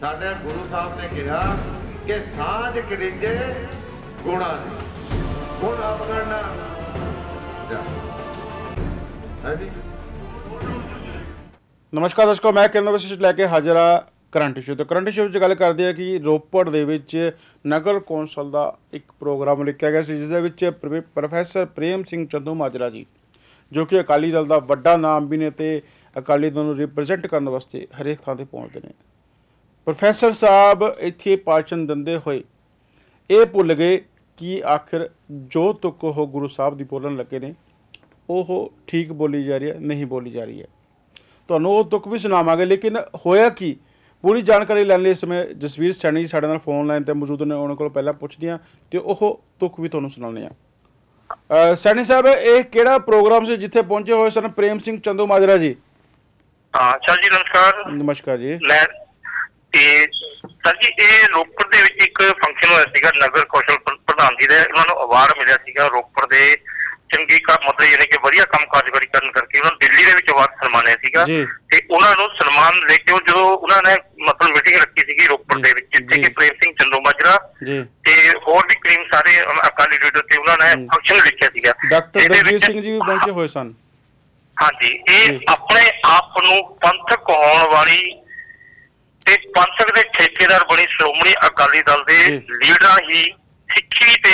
ਸਾਡੇ ਗੁਰੂ ਸਾਹਿਬ ਨੇ ਕਿਹਾ ਕਿ ਸਾਂਝ ਕਰੀਜੇ ਗੁਣਾ ਦੀ। ਗੁਣ ਆਪਣਾ ਜਾ। ਹੈ ਨਮਸਕਾਰ ਦਰਸ਼ਕੋ, ਮੈਂ ਕਿਰਨ ਵਿਸ਼ੇਸ਼ ਲੈ ਕੇ ਹਾਜ਼ਰ ਹਾਂ ਕਰੰਟ ਇਸ਼ੂ ਤੇ। ਕਰੰਟ ਇਸ਼ੂ 'ਚ ਗੱਲ ਕਰਦੇ ਆ ਕਿ ਰੋਪੜ ਦੇ ਵਿੱਚ ਨਗਰ ਕੌਂਸਲ ਦਾ ਇੱਕ ਪ੍ਰੋਗਰਾਮ ਲਿਖਿਆ ਗਿਆ ਸੀ, ਜਿਸ ਦੇ ਵਿੱਚ ਪ੍ਰੋਫੈਸਰ ਪ੍ਰੇਮ ਸਿੰਘ ਚੰਦੂ ਮਾਜਰਾ ਜੀ, ਜੋ ਕਿ ਅਕਾਲੀ ਦਲ ਦਾ ਵੱਡਾ ਨਾਮ ਵੀ ਨੇ ਤੇ ਅਕਾਲੀ ਦਲ ਨੂੰ ਰਿਪਰੈਜ਼ੈਂਟ ਕਰਨ ਵਾਸਤੇ ਹਰੇਕ ਥਾਂ ਤੇ ਪਹੁੰਚਦੇ ਨੇ। ਪ੍ਰੋਫੈਸਰ ਸਾਹਿਬ ਇੱਥੇ ਭਾਸ਼ਣ ਦਿੰਦੇ ਹੋਏ ਇਹ ਭੁੱਲ ਗਏ ਕਿ ਆਖਿਰ ਜੋ ਤੁਕ ਉਹ ਗੁਰੂ ਸਾਹਿਬ ਦੀ ਬੋਲਣ ਲੱਗੇ ਨੇ ਉਹ ਠੀਕ ਬੋਲੀ ਜਾ ਰਹੀ ਹੈ ਨਹੀਂ ਬੋਲੀ ਜਾ ਰਹੀ ਹੈ। ਤੁਹਾਨੂੰ ਉਹ ਤੁਕ ਵੀ ਸੁਣਾਵਾਂਗੇ ਲੇਕਿਨ ਹੋਇਆ ਕੀ? ਪੂਰੀ ਜਾਣਕਾਰੀ ਲੈਣ ਲਈ ਇਸ ਸਮੇਂ ਜਸਵੀਰ ਸੈਣੀ ਸਾਡੇ ਨਾਲ ਫੋਨ ਲਾਈਨ ਤੇ ਮੌਜੂਦ ਨੇ ਉਹਨਾਂ ਕੋਲ ਪਹਿਲਾਂ ਪੁੱਛਦੇ ਹਾਂ ਤੇ ਉਹ ਤੁਕ ਵੀ ਤੁਹਾਨੂੰ ਸੁਣਾਉਂਦੇ ਆ ਸੈਣੀ ਸਾਹਿਬ ਇਹ ਕਿਹੜਾ ਪ੍ਰੋਗਰਾਮ ਸੀ ਜਿੱਥੇ ਪਹੁੰਚੇ ਹੋਏ ਸਨ? ਪ੍ਰੇਮ ਸਿੰਘ ਚੰਦੂ ਮਾਜਰਾ ਜੀ। ਹਾਂ ਸਰ ਜੀ ਨਮਸਕਾਰ। ਨਮਸਕਾਰ ਜੀ। ਤੇ ਸਰ ਜੀ ਇਹ ਰੋਪੜ ਦੇ ਵਿੱਚ ਇੱਕ ਫੰਕਸ਼ਨ ਹੋਇਆ ਸੀਗਾ ਨਗਰ ਕੌਸ਼ਲ ਪ੍ਰ- ਪ੍ਰਧਾਨ ਜੀ ਦਾ ਉਹਨਾਂ ਨੂੰ ਅਵਾਰਡ ਮਿਲਿਆ ਸੀਗਾ ਰੋਪੜ ਦੇ ਚੰਗੀ ਕੰਮ ਮਤਲਬ ਯਾਨੀ ਕਿ ਵਧੀਆ ਕੰਮ ਕਾਰਜਕਾਰੀ ਕਰਨ ਕਰਕੇ ਉਹਨਾਂ ਨੂੰ ਦਿੱਲੀ ਦੇ ਵਿੱਚ ਅਵਾਰਡ ਸਨਮਾਨਿਆ ਸੀਗਾ। ਤੇ ਉਹਨਾਂ ਨੂੰ ਸਨਮਾਨ ਲੈ ਕੇ ਜਦੋਂ ਉਹਨਾਂ ਨੇ ਮਤਲਬ ਮੀਟਿੰਗ ਰੱਖੀ ਸੀਗੀ ਰੋਪੜ ਦੇ ਵਿੱਚ ਜਿੱਥੇ। ਕਿ ਪ੍ਰੇਮ ਸਿੰਘ ਚੰਦੂ ਮਾਜਰਾ ਜੀ ਤੇ ਹੋਰ ਵੀ ਕਰੀਮ ਸਾਰੇ ਅਕਾਲੀ ਲੀਡਰ ਤੇ ਉਹਨਾਂ ਨੇ। ਫੰਕਸ਼ਨ ਲਿਖਿਆ ਸੀਗਾ ਡਾਕਟਰ ਦਲਜੀਤ ਸਿੰਘ ਜੀ ਵੀ ਪਹੁੰਚੇ ਹੋਏ ਸਨ ਹਾਂਜੀ ਇਹ। ਆਪਣੇ ਆਪ ਨੂੰ ਪੰਥਕ ਹੋਣ ਵਾਲੀ ਤੇ ਪੰਥਕ ਦੇ ਠੇਕੇਦਾਰ ਬਣੀ ਸ਼੍ਰੋਮਣੀ ਅਕਾਲੀ ਦਲ ਦੇ। ਲੀਡਰਾਂ ਹੀ ਸਿੱਖੀ ਤੇ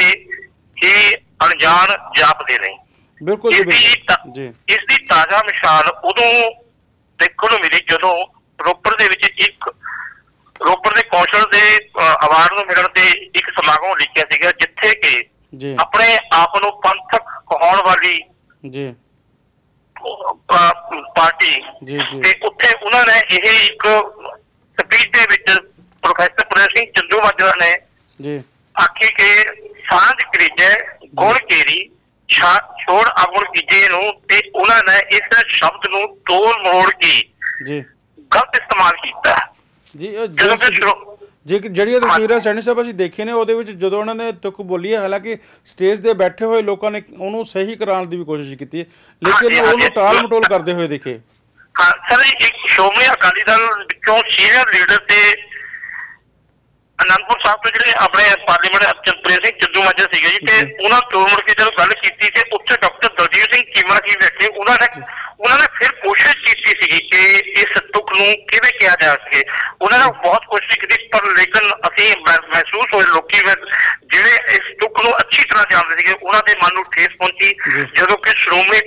ਹੀ ਅਣਜਾਣ ਜਾਪਦੇ ਨੇ ਬਿਲਕੁਲ ਜੀ ਇਸ ਦੀ ਤਾਜ਼ਾ ਮਿਸਾਲ ਉਦੋਂ ਦੇਖਣ ਨੂੰ ਮਿਲੀ ਜਦੋਂ ਰੋਪੜ ਦੇ ਵਿੱਚ ਇੱਕ ਰੋਪੜ ਦੇ ਕੌਸ਼ਲ ਦੇ ਅਵਾਰਡ ਨੂੰ ਮਿਲਣ ਤੇ ਇੱਕ ਸਮਾਗਮ ਲਿਖਿਆ ਸੀਗਾ ਜਿੱਥੇ ਕਿ ਆਪਣੇ ਆਪ ਨੂੰ ਪੰਥਕ ਕਹਾਉਣ ਵਾਲੀ ਜੀ। ਪਾਰਟੀ ਜੀ, ਜੀ। ਤੇ ਉੱਥੇ ਉਹਨਾਂ ਨੇ ਇਹ ਇੱਕ ਸਪੀਚ ਦੇ ਵਿੱਚ ਪ੍ਰੋਫੈਸਰ ਪ੍ਰੇਮ ਸਿੰਘ ਚੰਦੂ ਮਾਜਰਾ ਨੇ ਜੀ। ਆਖੀ ਕਿ ਸਾਂਝ ਕਰੀਜੇ ਗੁਣ ਕੇਰੀ ਛੋੜ ਅਗੁਣ ਕੀਜੇ ਨੂੰ ਤੇ ਉਹਨਾਂ ਨੇ ਇਸ ਸ਼ਬਦ ਨੂੰ ਤੋੜ ਮੋੜ ਕੇ ਜੀ। ਗਲਤ ਇਸਤੇਮਾਲ ਕੀਤਾ। ਜੀ ਜਦੋਂ ਕਿ ਜੇ ਜਿਹੜੀਆਂ ਤਸਵੀਰਾਂ ਸੈਣੀ ਸਾਹਿਬ ਅਸੀਂ ਦੇਖੇ ਨੇ ਉਹਦੇ ਵਿੱਚ ਜਦੋਂ ਉਹਨਾਂ ਨੇ ਤੁਕ ਬੋਲੀ ਹੈ ਹਾਲਾਂਕਿ ਸਟੇਜ ਤੇ ਬੈਠੇ ਹੋਏ ਲੋਕਾਂ ਨੇ ਉਹਨੂੰ ਸਹੀ ਕਰਾਉਣ ਦੀ ਵੀ ਕੋਸ਼ਿਸ਼ ਕੀਤੀ ਲੇਕਿਨ ਉਹਨੂੰ। ਟਾਲ ਮਟੋਲ ਕਰਦੇ ਹੋਏ ਦਿਖੇ। ਸਰ ਇੱਕ ਸ਼੍ਰੋਮਣੀ ਅਕਾਲੀ ਦਲ ਵਿੱਚੋਂ ਸੀਨੀਅਰ ਲੀਡਰ ਤੇ ਅਨੰਦਪੁਰ ਸਾਹਿਬ ਤੋਂ ਜਿਹੜੇ ਆਪਣੇ ਪਾਰਲੀਮੈਂਟ ਚੰਪਰੇ ਸਿੰਘ ਚੰਦੂ ਮਾਜਰਾ ਸੀਗੇ ਜੀ ਤੇ। ਉਹਨਾਂ ਤੋਂ ਮੁੜ ਕੇ ਜਦੋਂ ਗੱਲ ਕੀਤੀ ਤੇ ਉੱਥੇ ਡਾਕਟਰ ਦਲਜੀਤ ਸਿੰਘ ਚੀਮਾ ਜੀ ਬੈਠੇ ਉਹਨਾਂ ਨੇ ਉਹਨਾਂ ਨੇ ਫਿਰ ਕੋਸ਼ਿਸ਼ ਕੀਤੀ ਸੀਗੀ ਕਿ ਇਸ ਤੁਕ ਨੂੰ ਕਿਵੇਂ ਕਿਹਾ ਜਾ ਸਕੇ ਉਹਨਾਂ ਨੇ ਬਹੁਤ ਕੋਸ਼ਿਸ਼ ਕੀਤੀ ਪਰ ਲੇਕਿਨ ਅਸੀਂ ਮਹਿ- ਮਹਿਸੂਸ ਹੋਏ ਲੋਕੀ ਜਿਹੜੇ ਇਸ ਤੁਕ ਨੂੰ ਅੱਛੀ ਤਰ੍ਹਾਂ ਜਾਣਦੇ ਸੀਗੇ ਉਹਨਾਂ ਦੇ ਮਨ ਨੂੰ ਠੇਸ ਪਹੁੰਚੀ। ਜਦੋਂ ਕਿ ਸ਼੍ਰੋਮਣੀ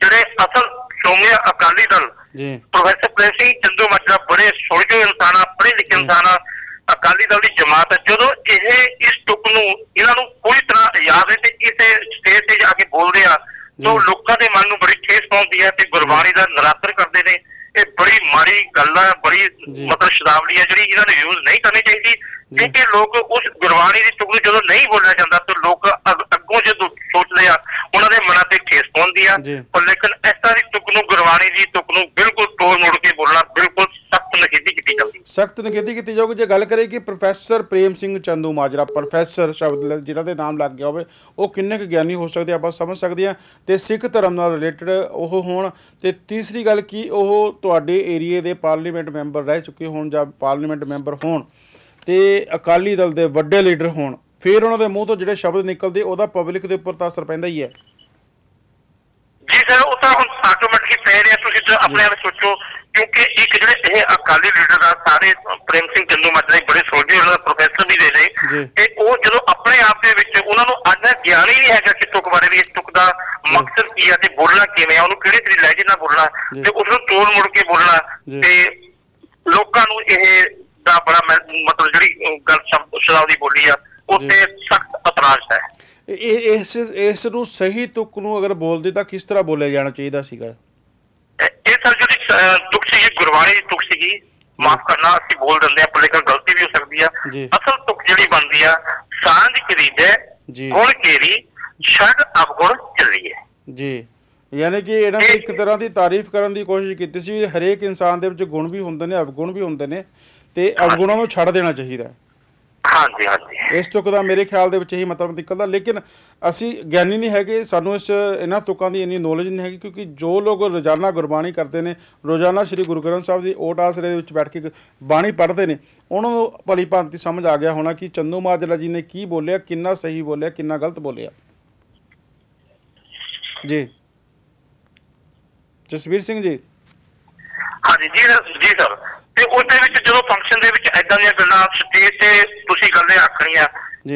ਜਿਹੜੇ ਅਸਲ ਸ਼੍ਰੋਮਣੀ ਅਕਾਲੀ ਦਲ। ਜੀ। ਪ੍ਰੋਫੈਸਰ ਪ੍ਰੇਮ ਸਿੰਘ ਚੰਦੂ ਮਾਜਰਾ ਬੜੇ ਸੁਲਝੇ ਇਨਸਾਨ ਆ ਪੜ੍ਹੇ ਲਿਖੇ ਇਨਸਾਨ ਆ ਅਕਾਲੀ ਦਲ ਦੀ ਜਮਾਤ ਹੈ ਜਦੋਂ ਇਹ ਇਸ ਟੁਕ ਨੂੰ ਇਹਨਾਂ ਨੂੰ ਪੂਰੀ ਤਰ੍ਹਾਂ ਯਾਦ ਹੈ ਤੇ ਇਸੇ ਸਟੇਜ ਤੇ ਜਾ ਕੇ ਬੋਲਦੇ ਆ ਤਾਂ ਜੀ। ਲੋਕਾਂ ਦੇ ਮਨ ਨੂੰ ਬੜੀ ਠੇਸ ਪਹੁੰਚਦੀ ਹੈ ਤੇ ਗੁਰਬਾਣੀ ਦਾ ਨਿਰਾਦਰ ਕਰਦੇ ਨੇ। ਇਹ ਬੜੀ ਮਾੜੀ ਗੱਲ ਹੈ ਬੜੀ ਜੀ। ਮਤਲਬ ਸ਼ਬਦਾਵਲੀ ਹੈ ਜਿਹੜੀ ਇਹਨਾਂ ਨੂੰ ਯੂਜ਼ ਨਹੀਂ ਕਰਨੀ ਚਾਹੀਦੀ। ਕਿਉਂਕਿ ਲੋਕ ਉਸ ਗੁਰਬਾਣੀ ਦੀ ਟੁਕ ਨੂੰ ਜਦੋਂ ਨਹੀਂ ਬੋਲਿਆ ਜਾਂਦਾ ਤਾਂ ਲੋਕ ਅੱਗ- ਜਦੋਂ ਸੋਚਦੇ ਆ ਉਹਨਾਂ ਦੇ ਮਨਾਂ ਤੇ ਠੇਸ ਪਹੁੰਚਦੀ ਆ। ਪਰ ਲੇਕਿਨ ਇਸ ਤਰ੍ਹਾਂ ਦੀ ਤੁਕ ਨੂੰ ਗੁਰਬਾਣੀ ਦੀ ਤੁਕ ਨੂੰ ਬਿਲਕੁਲ ਤੋੜ ਮੋੜ ਕੇ ਬੋਲਣਾ ਬਿਲਕੁਲ ਸਖਤ ਨਖੇਦੀ ਕੀਤੀ ਜਾਂਦੀ। ਸਖਤ ਨਿਖੇਧੀ ਕੀਤੀ ਜਾਊਗੀ। ਜੇ ਗੱਲ ਕਰੀਏ ਕਿ ਪ੍ਰੋਫੈਸਰ ਪ੍ਰੇਮ ਸਿੰਘ ਚੰਦੂ ਮਾਜਰਾ ਪ੍ਰੋਫੈਸਰ ਸ਼ਬਦ ਜਿਹਨਾਂ ਦੇ ਨਾਮ ਲੱਗ ਗਿਆ ਹੋਵੇ ਉਹ ਕਿੰਨੇ ਕੁ ਗਿਆਨੀ ਹੋ ਸਕਦੇ ਆਪਾਂ ਸਮਝ ਸਕਦੇ ਹਾਂ ਤੇ ਸਿੱਖ ਧਰਮ ਨਾਲ ਰਿਲੇਟਡ ਉਹ ਹੋਣ। ਤੇ ਤੀਸਰੀ ਗੱਲ ਕੀ ਉਹ ਤੁਹਾਡੇ ਏਰੀਏ ਦੇ ਪਾਰਲੀਮੈਂਟ ਮੈਂਬਰ ਰਹਿ ਚੁੱਕੇ ਹੋਣ ਜਾਂ ਪਾਰਲੀਮੈਂਟ ਮੈਂਬਰ ਹੋਣ ਤੇ ਅਕਾਲੀ ਦਲ ਦੇ ਵੱਡੇ ਲੀਡਰ ਹੋਣ। ਫਿਰ ਉਹਨਾਂ ਦੇ ਮੂੰਹ ਤੋਂ ਜਿਹੜੇ ਸ਼ਬਦ ਨਿਕਲਦੇ ਉਹਦਾ ਪਬਲਿਕ ਦੇ ਉੱਪਰ ਤਾਂ ਅਸਰ ਪੈਂਦਾ ਹੀ ਹੈ ਜੀ ਸਰ ਉਹ ਤਾਂ ਹੁਣ ਆਟੋਮੈਟਿਕਲੀ ਪੈ ਰਿਹਾ ਤੁਸੀਂ ਤਾਂ ਆਪਣੇ ਆਪ ਸੋਚੋ ਕਿਉਂਕਿ ਇੱਕ ਜਿਹੜੇ ਇਹ ਅਕਾਲੀ ਲੀਡਰ ਆ ਸਾਰੇ ਪ੍ਰੇਮ ਸਿੰਘ ਚੰਦੂ ਮਾਜਰਾ ਬੜੇ ਸੋਝੇ ਉਹਨਾਂ ਦਾ ਪ੍ਰੋਫੈਸਰ ਵੀ ਦੇ। ਨੇ ਤੇ ਉਹ ਜਦੋਂ ਆਪਣੇ ਆਪ ਦੇ ਵਿੱਚ ਉਹਨਾਂ ਨੂੰ ਅੱਜ ਗਿਆਨ ਹੀ ਨਹੀਂ ਹੈਗਾ ਕਿ ਤੁਕ ਬਾਰੇ ਵੀ ਇਸ ਤੁਕ ਦਾ ਮਕਸਦ ਕੀ ਆ ਤੇ ਬੋਲਣਾ ਕਿਵੇਂ ਆ ਉਹਨੂੰ ਕਿਹੜੇ ਤਰੀਕੇ ਲਹਿਜੇ ਨਾਲ ਬੋਲਣਾ। ਤੇ ਉਸ ਨੂੰ ਤੋੜ ਮੁੜ ਕੇ ਬੋਲਣਾ। ਤੇ ਲੋਕਾਂ ਨੂੰ ਇਹ ਦਾ ਬੜਾ ਮਤਲਬ ਜਿਹੜੀ ਗੱਲ ਸ਼ਬਦ ਸ਼ਬਦਾਵਲੀ ਬੋਲੀ ਆ ਉੱਤੇ ਸਖਤ ਇਤਰਾਜ਼ ਹੈ ਇਸ ਇਸ ਨੂੰ ਸਹੀ ਤੁਕ ਨੂੰ ਅਗਰ ਬੋਲਦੇ ਤਾਂ ਕਿਸ ਤਰ੍ਹਾਂ ਬੋਲਿਆ ਜਾਣਾ ਚਾਹੀਦਾ ਸੀਗਾ ਇਹ ਸਰ ਜਿਹੜੀ ਤੁਕ ਸੀਗੀ ਗੁਰਬਾਣੀ ਤੁਕ ਸੀਗੀ ਮਾਫ ਕਰਨਾ ਅਸੀਂ ਬੋਲ ਦਿੰਦੇ ਆ ਪਰ ਲੇਕਿਨ ਗਲਤੀ ਵੀ ਹੋ ਸਕਦੀ ਆ। ਅਸਲ ਤੁਕ ਜਿਹੜੀ ਬਣਦੀ ਆ ਸਾਂਝ ਕਰੀਦੇ ਜੀ। ਗੁਣ ਕੇਰੀ ਛੱਡ ਅਵਗੁਣ ਚੱਲੀਏ ਜੀ ਯਾਨੀ ਕਿ ਇਹਨਾਂ ਨੇ ਇੱਕ ਤਰ੍ਹਾਂ ਦੀ ਤਾਰੀਫ ਕਰਨ ਦੀ ਕੋਸ਼ਿਸ਼ ਕੀਤੀ ਸੀ ਹਰੇਕ ਇਨਸਾਨ ਦੇ ਵਿੱਚ ਗੁਣ ਵੀ ਹੁੰਦੇ ਨੇ ਅਵਗੁਣ ਵੀ ਹੁੰਦੇ ਨੇ ਤੇ ਅਵਗੁਣਾਂ ਨੂੰ ਛੱਡ ਦੇਣਾ ਚਾਹੀਦਾ ਹੈ। ਹਾਂਜੀ ਹਾਂਜੀ। ਇਸ ਤੁਕ ਦਾ ਮੇਰੇ ਖਿਆਲ ਦੇ ਵਿੱਚ ਇਹੀ ਮਤਲਬ ਨਿਕਲਦਾ ਲੇਕਿਨ ਅਸੀਂ ਗਿਆਨੀ ਨਹੀਂ ਹੈਗੇ ਸਾਨੂੰ ਇਸ ਇਹਨਾਂ ਤੁਕਾਂ ਦੀ ਇੰਨੀ ਨੌਲੇਜ ਨਹੀਂ ਹੈਗੀ ਕਿਉਂਕਿ ਜੋ ਲੋਕ ਰੋਜ਼ਾਨਾ ਗੁਰਬਾਣੀ ਕਰਦੇ ਨੇ ਰੋਜ਼ਾਨਾ ਸ੍ਰੀ ਗੁਰੂ ਗ੍ਰੰਥ ਸਾਹਿਬ ਦੀ ਓਟ ਆਸਰੇ ਦੇ ਵਿੱਚ ਬੈਠ ਕੇ ਬਾਣੀ ਪੜ੍ਹਦੇ ਨੇ ਉਹਨਾਂ ਨੂੰ ਭਲੀ ਭਾਂਤੀ ਸਮਝ ਆ ਗਿਆ ਹੋਣਾ ਕਿ ਚੰਦੂ ਮਾਜਰਾ ਜੀ ਨੇ ਕੀ ਬੋਲਿਆ ਕਿੰਨਾ ਸਹੀ ਬੋਲਿਆ ਕਿੰਨਾ ਗਲਤ ਬੋਲਿਆ। ਜੀ। ਜਸਵੀਰ ਸਿੰਘ ਜੀ। ਹਾਂਜੀ ਜੀ ਜੀ ਸਰ। ਤੇ ਉਸ ਦੇ ਵਿੱਚ ਜਦੋਂ ਫੰਕਸ਼ਨ ਦੇ ਵਿੱਚ ਐਦਾਂ ਦੀਆਂ ਗੱਲਾਂ ਸਟੇਜ ਤੇ ਤੁਸੀਂ ਗੱਲਾਂ ਆਖਣੀਆਂ।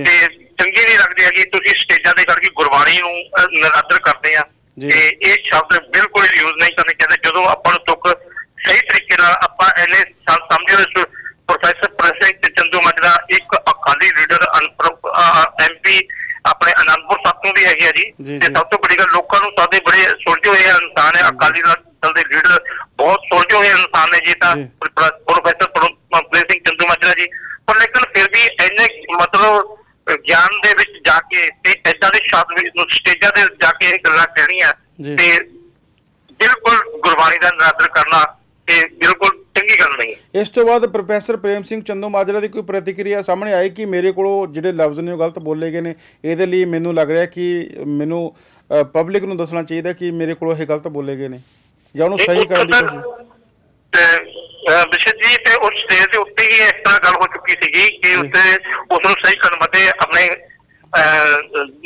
ਤੇ ਚੰਗੀ ਨਹੀਂ ਲੱਗਦੀ ਹੈਗੀ ਤੁਸੀਂ ਸਟੇਜਾਂ ਤੇ ਕਰਕੇ ਗੁਰਬਾਣੀ ਨੂੰ ਨਿਰਾਦਰ ਕਰਦੇ ਆ। ਤੇ ਇਹ ਸ਼ਬਦ ਬਿਲਕੁਲ ਯੂਜ਼ ਨਹੀਂ ਕਰਨੇ ਚਾਹੀਦੇ ਜਦੋਂ ਆਪਾਂ ਨੂੰ ਤੁਕ ਸਹੀ ਤਰੀਕੇ ਨਾਲ ਆਪਾਂ ਐਨੇ ਸਮਝੋ ਇਸ ਪ੍ਰੋਫੈਸਰ ਪ੍ਰਸਿੰਘ ਚੰਦੂ ਮਾਜਰਾ ਇੱਕ ਅਕਾਲੀ ਲੀਡਰ ਸਾਹਿਬ ਤੋਂ ਵੀ ਹੈਗੇ ਆ ਜੀ। ਤੇ। ਸਭ ਤੋਂ ਵੱਡੀ ਗੱਲ ਲੋਕਾਂ ਨੂੰ ਸਾਡੇ ਬੜੇ ਸੁਲਝੇ ਹੋਏ ਇਨਸਾਨ ਹੈ ਅਕਾਲੀ ਦਲ ਦੇ ਲੀਡਰ ਬਹੁਤ ਸੁਲਝੇ ਹੋਏ ਇਨਸਾਨ ਨੇ ਜੀ ਤਾਂ। ਪ੍ਰੋਫੈਸਰ ਪ੍ਰਭੂ ਸਿੰਘ ਚੰਦੂ ਮਾਜਰਾ ਜੀ। ਪਰ ਲੇਕਿਨ ਫਿਰ ਵੀ ਇੰਨੇ ਮਤਲਬ ਗਿਆਨ ਦੇ ਵਿੱਚ ਜਾ ਕੇ ਤੇ ਇਦਾਂ ਦੇ ਸ਼ਬਦ ਨੂੰ ਸਟੇਜਾਂ ਤੇ ਜਾ ਕੇ ਇਹ ਗੱਲਾਂ ਕਹਿਣੀਆਂ। ਤੇ ਬਿਲਕੁਲ ਗੁਰਬਾਣੀ ਦਾ ਨਿਰਾਦਰ ਕਰਨਾ ਤੇ ਬਿਲਕੁਲ ਚੰਗੀ ਗੱਲ ਨਹੀਂ ਹੈ। ਇਸ ਤੋਂ ਬਾਅਦ ਪ੍ਰੋਫੈਸਰ ਪ੍ਰੇਮ ਸਿੰਘ ਚੰਦੂ ਮਾਜਰਾ ਦੀ ਕੋਈ ਪ੍ਰਤੀਕਿਰਿਆ ਸਾਹਮਣੇ ਆਈ ਕਿ ਮੇਰੇ ਕੋਲੋਂ ਜਿਹੜੇ ਲਫ਼ਜ਼ ਨੇ ਉਹ ਗਲਤ ਬੋਲੇ ਗਏ ਨੇ ਇਹਦੇ ਲਈ ਮੈਨੂੰ ਲੱਗ ਰਿਹਾ ਕਿ ਮੈਨੂੰ ਪਬਲਿਕ ਨੂੰ ਦੱਸਣਾ ਚਾਹੀਦਾ ਕਿ ਮੇਰੇ ਕੋਲੋਂ ਇਹ ਗਲਤ ਬੋਲੇ ਗਏ ਨੇ ਜਾਂ ਉਹਨੂੰ ਸਹੀ ਕਰਨ ਦੀ ਕੋਸ਼ਿਸ਼। ਤੇ ਬਿਸ਼ਤ ਜੀ ਤੇ ਉਸ ਸਟੇਜ ਦੇ ਉੱਤੇ ਹੀ ਇਸ ਤਰ੍ਹਾਂ ਗੱਲ ਹੋ ਚੁੱਕੀ ਸੀਗੀ ਕਿ ਉੱਤੇ ਉਸ ਨੂੰ ਸਹੀ ਕਰਨ ਮਤੇ ਆਪਣੇ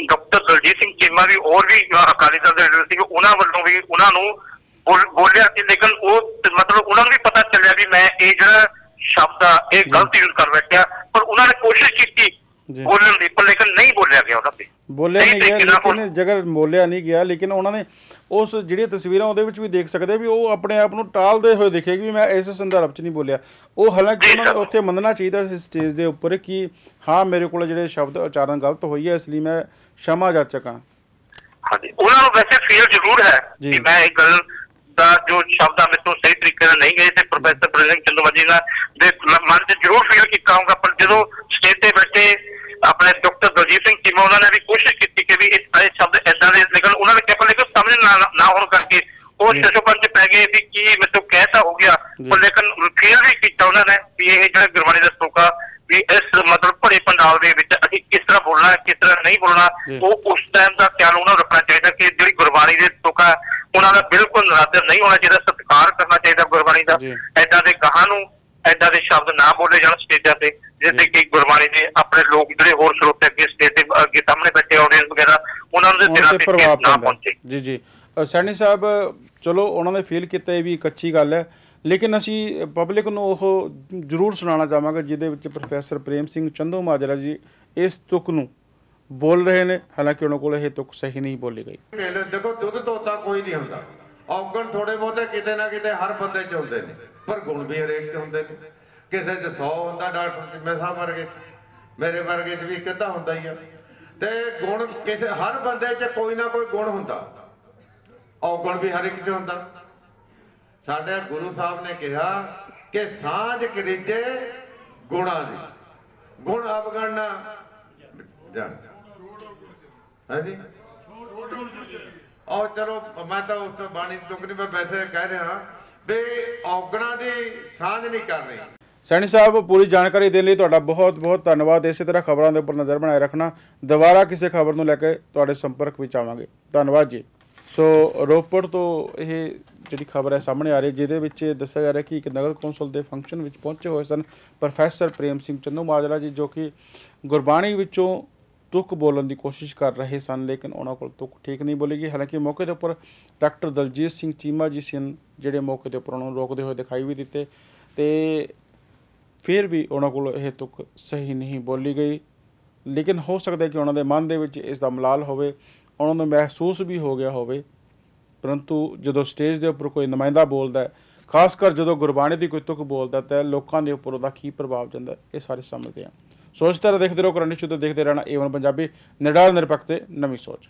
ਡਾਕਟਰ ਦਲਜੀਤ ਸਿੰਘ ਚੀਮਾ ਵੀ ਹੋਰ ਵੀ ਅਕਾਲੀ ਦਲ ਦੇ ਲੀਡਰ ਸੀ ਉਹਨਾਂ ਵੱਲੋਂ ਵੀ ਉਹਨਾਂ ਨੂੰ ਬੋਲਿਆ ਸੀ ਲੇਕਿਨ ਉਹ ਮਤਲਬ ਉਹਨਾਂ ਨੂੰ ਵੀ ਪਤਾ ਚੱਲਿਆ ਵੀ ਮੈਂ ਇਹ ਜਿਹੜਾ ਸ਼ਬਦ ਆ ਇਹ ਗਲਤ ਯੂਜ਼ ਕਰ ਬੈਠਿਆ ਪਰ ਉਹਨਾਂ ਨੇ ਕੋਸ਼ਿਸ਼ ਕੀਤੀ ਜੀ। ਬੋਲਣ ਦੀ ਪਰ ਲੇਕਿਨ ਨਹੀਂ ਬੋਲਿਆ ਗਿਆ ਉਹਨਾਂ ਤੇ ਬੋਲਿਆ ਨਹੀਂ ਗਿਆ ਲੇਕਿਨ ਜਗਰ ਬੋਲਿਆ ਨਹੀਂ ਗਿਆ ਲੇਕਿਨ ਉਹਨਾਂ ਨੇ ਉਸ ਜਿਹੜੀਆਂ ਤਸਵੀਰਾਂ ਉਹਦੇ ਵਿੱਚ ਵੀ ਦੇਖ ਸਕਦੇ ਵੀ ਉਹ ਆਪਣੇ ਆਪ ਨੂੰ ਟਾਲਦੇ ਹੋਏ ਦਿਖੇ ਵੀ ਮੈਂ ਇਸ ਸੰਦਰਭ 'ਚ ਨਹੀਂ ਬੋਲਿਆ ਉਹ ਹਾਲਾਂਕਿ ਜੀ ਉਹਨਾਂ ਨੇ। ਉੱਥੇ ਮੰਨਣਾ ਚਾਹੀਦਾ ਸੀ ਸਟੇਜ ਦੇ ਉੱਪਰ ਕਿ ਹਾਂ ਮੇਰੇ ਕੋਲ ਜਿਹੜੇ ਸ਼ਬਦ ਉਚਾਰਨ ਗਲਤ ਹੋਈ ਹੈ ਇਸ ਲਈ ਮੈਂ ਸ਼ਮਾ ਜਾਚਕ ਹਾਂ ਹਾਂਜੀ ਉਹਨਾਂ ਨੂੰ ਵੈਸੇ ਫੀਲ ਜ਼ਰੂਰ ਹੈ ਜੀ। ਕਿ ਮੈਂ ਇਹ ਗੱਲ ਦਾ ਜੋ ਸ਼ਬਦ ਆ ਮੈਨੂੰ ਸਹੀ ਤਰੀਕੇ ਨਾਲ ਨਹੀਂ ਗਏ ਤੇ ਪ੍ਰੋਫੈਸਰ ਪ੍ਰੇਮ ਚੰਦੂਮਾਜੀ ਦਾ ਦੇ ਮਨ 'ਚ ਜ਼ਰੂਰ ਫੀਲ ਕੀਤਾ ਹੋਊਗਾ ਪਰ ਜਦੋਂ ਸਟੇਜ ਤੇ ਬੈਠੇ ਆਪਣੇ ਡਾਕਟਰ ਦਲਜੀਤ ਸਿੰਘ ਚੀਮਾ ਉਹਨਾਂ ਨੇ ਵੀ ਕੋਸ਼ਿਸ਼ ਕੀਤੀ ਕਿ ਵੀ ਇਹ ਇਹ ਸ਼ਬਦ ਏਦਾਂ ਦੇ ਨਿਕਲ ਉਹਨਾਂ ਨੇ ਕਿਹਾ ਲੇਕਿਨ ਸਮਝ ਨਾ ਹੋਣ ਕਰਕੇ ਉਹ। ਸ਼ਸ਼ੋਪਨ ਚ ਪੈ ਗਏ ਵੀ ਕੀ ਮੈਨੂੰ ਕਹਿਤਾ ਹੋ ਗਿਆ। ਪਰ ਲੇਕਿਨ ਫੀਲ ਵੀ ਕੀਤਾ ਉਹਨਾਂ ਨੇ ਵੀ ਇਹ ਜਿਹੜਾ ਗੁਰਬਾਣੀ ਦਾ ਸਤੂਕਾ ਵੀ ਇਸ ਮਤਲਬ ਭਰੇ ਪੰਡਾਲ ਦੇ ਵਿੱਚ ਅਸੀਂ ਕਿਸ ਤਰ੍ਹਾਂ ਬੋਲਣਾ ਕਿਸ ਤਰ੍ਹਾਂ ਨਹੀਂ ਬੋਲਣਾ। ਉਹ ਉਸ ਟਾਈਮ ਦਾ ਖਿਆਲ ਉਹਨਾਂ ਰੱਖਣਾ ਚਾਹੀਦਾ ਕਿ ਜਿਹੜੀ ਗੁਰਬਾਣੀ ਦੇ ਤੁਕਾ ਉਹਨਾਂ ਦਾ ਬਿਲਕੁਲ ਨਰਾਦਰ ਨਹੀਂ ਹੋਣਾ ਚਾਹੀਦਾ ਸਤਿਕਾਰ ਕਰਨਾ ਚਾਹੀਦਾ ਗੁਰਬਾਣੀ ਦਾ। ਐਦਾਂ ਦੇ ਗਾਹਾਂ ਨੂੰ ਐਦਾਂ ਦੇ ਸ਼ਬਦ ਨਾ ਬੋਲੇ ਜਾਣ ਸਟੇਜਾਂ ਤੇ ਜਿਸ ਤੇ ਕਿ ਗੁਰਬਾਣੀ ਦੇ ਆਪਣੇ ਲੋਕ ਜਿਹੜੇ ਹੋਰ ਸਰੋਤੇ ਅੱਗੇ ਸਟੇਜ ਤੇ ਅੱਗੇ ਸਾਹਮਣੇ ਬੈਠੇ ਆਡੀਅנס ਵਗੈਰਾ ਉਹਨਾਂ ਨੂੰ ਦਿਲਾਂ ਤੇ ਪ੍ਰਭਾਵ ਨਾ ਪਹੁੰਚੇ। ਜੀ ਜੀ। ਸੈਣੀ ਸਾਹਿਬ ਚਲੋ ਉਹਨਾਂ ਨੇ ਫੀਲ ਕੀਤਾ ਇਹ ਵੀ ਇੱਕ ਅੱਛੀ ਗੱਲ ਹੈ। ਲੇਕਿਨ ਅਸੀਂ ਪਬਲਿਕ ਨੂੰ ਉਹ ਜ਼ਰੂਰ ਸੁਣਾਉਣਾ ਚਾਹਾਂਗੇ ਜਿਹਦੇ ਵਿੱਚ ਪ੍ਰੋਫੈਸਰ ਪ੍ਰੇਮ ਸਿੰਘ ਚੰਦੂ ਮਾਜਰਾ ਜੀ ਇਸ ਤੁਕ ਨੂੰ ਬੋਲ ਰਹੇ ਨੇ। ਹਾਲਾਂਕਿ ਉਹਨਾਂ ਕੋਲ ਇਹ ਤੁਕ ਸਹੀ ਨਹੀਂ ਬੋਲੀ ਗਈ। ਦੇਖੋ ਦੁੱਧ ਧੋਤਾ ਕੋਈ ਨਹੀਂ ਹੁੰਦਾ। ਔਗਣ ਥੋੜੇ ਬਹੁਤੇ ਕਿਤੇ ਨਾ ਕਿਤੇ ਹਰ ਬੰਦੇ 'ਚ ਹੁੰਦੇ ਨੇ, ਪਰ ਗੁਣ ਵੀ ਹਰੇਕ 'ਚ ਹੁੰਦੇ ਨੇ। ਕਿਸੇ 'ਚ 100 ਹੁੰਦਾ ਡਾਕਟਰ ਜਿਵੇਂ ਵਰਗੇ 'ਚ, ਮੇਰੇ ਵਰਗੇ 'ਚ ਵੀ ਇੱਕ ਅੱਧਾ ਹੁੰਦਾ ਹੀ ਆ। ਤੇ ਗੁਣ ਕਿਸੇ, ਹਰ ਬੰਦੇ 'ਚ ਕੋਈ ਨਾ ਕੋਈ ਗੁਣ ਹੁੰਦਾ। ਔਗਣ ਵੀ ਹਰ ਇੱਕ 'ਚ ਹੁੰਦਾ। ਸਾਡੇ ਗੁਰੂ ਸਾਹਿਬ ਨੇ ਕਿਹਾ ਕਿ ਸਾਂਝ ਕਰੀਜੇ ਗੁਣਾਂ ਦੀ। ਗੁਣ ਅਵਗਣਨਾ, ਜਾਣ। ਹਾਂਜੀ। ਉਹ ਚਲੋ, ਮੈਂ ਤਾਂ ਉਸ ਬਾਣੀ ਤੋਂ ਨਹੀਂ ਮੈਂ ਵੈਸੇ ਕਹਿ ਰਿਹਾ, ਵੀ ਔਗਣਾ ਦੀ ਸਾਂਝ ਨਹੀਂ ਕਰਨੀ ਸੈਣੀ ਸਾਹਿਬ, ਪੂਰੀ ਜਾਣਕਾਰੀ ਦੇਣ ਲਈ ਤੁਹਾਡਾ ਬਹੁਤ ਬਹੁਤ ਧੰਨਵਾਦ। ਇਸੇ ਤਰ੍ਹਾਂ ਖਬਰਾਂ ਦੇ ਉੱਪਰ ਨਜ਼ਰ ਬਣਾਏ ਰੱਖਣਾ। ਦੁਬਾਰਾ ਕਿਸੇ ਖਬਰ ਨੂੰ ਲੈ ਕੇ ਤੁਹਾਡੇ ਸੰਪਰਕ ਵਿੱਚ ਆਵਾਂਗੇ। ਧੰਨਵਾਦ ਜੀ। ਸੋ, ਰੋਪੜ ਤੋਂ ਇਹ ਜਿਹੜੀ ਖਬਰ ਹੈ ਸਾਹਮਣੇ ਆ ਰਹੀ ਜਿਹਦੇ ਵਿੱਚ ਦੱਸਿਆ ਜਾ ਰਿਹਾ ਕਿ ਇੱਕ ਨਗਰ ਕੌਂਸਲ ਦੇ ਫੰਕਸ਼ਨ ਵਿੱਚ ਪਹੁੰਚੇ ਹੋਏ ਸਨ ਪ੍ਰੋਫੈਸਰ ਪ੍ਰੇਮ ਸਿੰਘ ਚੰਦੂ ਮਾਜਰਾ ਜੀ, ਜੋ ਕਿ ਗੁਰਬਾਣੀ ਵਿੱਚੋਂ ਤੁਕ ਬੋਲਣ ਦੀ ਕੋਸ਼ਿਸ਼ ਕਰ ਰਹੇ ਸਨ, ਲੇਕਿਨ ਉਹਨਾਂ ਕੋਲ ਤੁਕ ਠੀਕ ਨਹੀਂ ਬੋਲੀ ਗਈ। ਹਾਲਾਂਕਿ ਮੌਕੇ ਦੇ ਉੱਪਰ ਡਾਕਟਰ ਦਲਜੀਤ ਸਿੰਘ ਚੀਮਾ ਜੀ ਸਨ, ਜਿਹੜੇ ਮੌਕੇ ਦੇ ਉੱਪਰ ਉਹਨਾਂ ਨੂੰ ਰੋਕਦੇ ਹੋਏ ਦਿਖਾਈ ਵੀ ਦਿੱਤੇ ਤੇ ਫਿਰ ਵੀ ਉਹਨਾਂ ਕੋਲ ਇਹ ਤੁਕ ਸਹੀ ਨਹੀਂ ਬੋਲੀ ਗਈ। ਲੇਕਿਨ ਹੋ ਸਕਦਾ ਕਿ ਉਹਨਾਂ ਦੇ ਮਨ ਦੇ ਵਿੱਚ ਇਸ ਦਾ ਮਲਾਲ ਹੋਵੇ, ਉਹਨਾਂ ਨੂੰ ਮਹਿਸੂਸ ਵੀ ਹੋ ਗਿਆ ਹੋਵੇ। ਪਰੰਤੂ ਜਦੋਂ ਸਟੇਜ ਦੇ ਉੱਪਰ ਕੋਈ ਨੁਮਾਇੰਦਾ ਬੋਲਦਾ ਹੈ, ਖਾਸ ਕਰ ਜਦੋਂ ਗੁਰਬਾਣੀ ਦੀ ਕੋਈ ਤੁਕ ਬੋਲਦਾ ਤਾਂ ਲੋਕਾਂ ਦੇ ਉੱਪਰ ਉਹਦਾ ਕੀ ਪ੍ਰਭਾਵ ਜਾਂਦਾ ਇਹ ਸਾਰੇ ਸਮਝਦੇ ਆ। ਸੋਚ ਤਰ੍ਹਾਂ ਦੇਖਦੇ ਰਹੋ ਕਰੰਟ ਸ਼ੁੱਧ ਦੇਖਦੇ ਰਹਿਣਾ ਏਵਨ ਪੰਜਾਬੀ, ਨਿਡਾਲ ਨਿਰਪੱਖ ਤੇ ਨਵੀਂ ਸੋਚ।